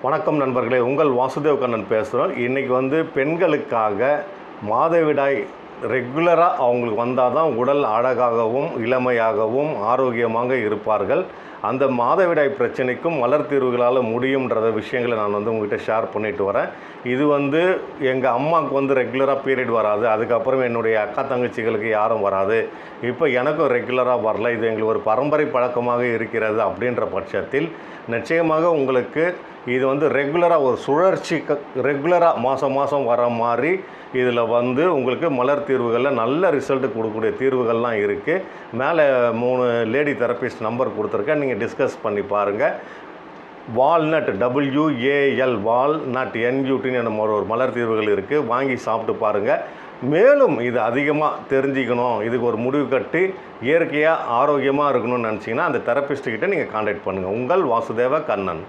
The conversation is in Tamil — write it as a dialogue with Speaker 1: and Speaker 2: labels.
Speaker 1: வணக்கம் நண்பர்களே உங்கள் வாசுதேவ் கண்ணன் பேசுகிறோம் இன்றைக்கி வந்து பெண்களுக்காக மாதவிடாய் ரெகுலராக அவங்களுக்கு வந்தால் தான் உடல் அழகாகவும் இளமையாகவும் ஆரோக்கியமாக இருப்பார்கள். அந்த மாதவிடாய் பிரச்சனைக்கும் மலர் தீர்வுகளால் முடியுன்றத விஷயங்களை நான் வந்து உங்ககிட்ட ஷேர் பண்ணிட்டு வரேன். இது வந்து எங்கள் அம்மாவுக்கு வந்து ரெகுலராக பீரியட் வராது. அதுக்கப்புறம் என்னுடைய அக்கா தங்கச்சிகளுக்கு யாரும் வராது. இப்போ எனக்கும் ரெகுலராக வரல. இது எங்களுக்கு ஒரு பரம்பரை பழக்கமாக இருக்கிறது அப்படின்ற பட்சத்தில் நிச்சயமாக உங்களுக்கு இது வந்து ரெகுலராக ஒரு சுழற்சி ரெகுலராக மாதம் மாதம் வர மாதிரி இதில் வந்து உங்களுக்கு மலர் தீர்வுகளில் நல்ல ரிசல்ட் கொடுக்கக்கூடிய தீர்வுகள்லாம் இருக்குது மேலே மூணு லேடி தெரப்பிஸ்ட் நம்பர் கொடுத்துருக்கேன். நீங்கள் டிஸ்கஸ் பண்ணி பாருங்கள் வால்நட் டபிள்யூஏஎல் வால்நட் என்யூட்டின்னு நம்ம ஒரு மலர் தீர்வுகள் இருக்குது வாங்கி சாப்பிட்டு பாருங்கள் மேலும் இது அதிகமாக தெரிஞ்சுக்கணும். இதுக்கு ஒரு முடிவு கட்டி இயற்கையாக ஆரோக்கியமாக இருக்கணும்னு நினச்சிங்கன்னா அந்த தெரப்பிஸ்ட்டுக்கிட்ட நீங்கள் காண்டாக்ட் பண்ணுங்கள் உங்கள் வாசுதேவ கண்ணன்.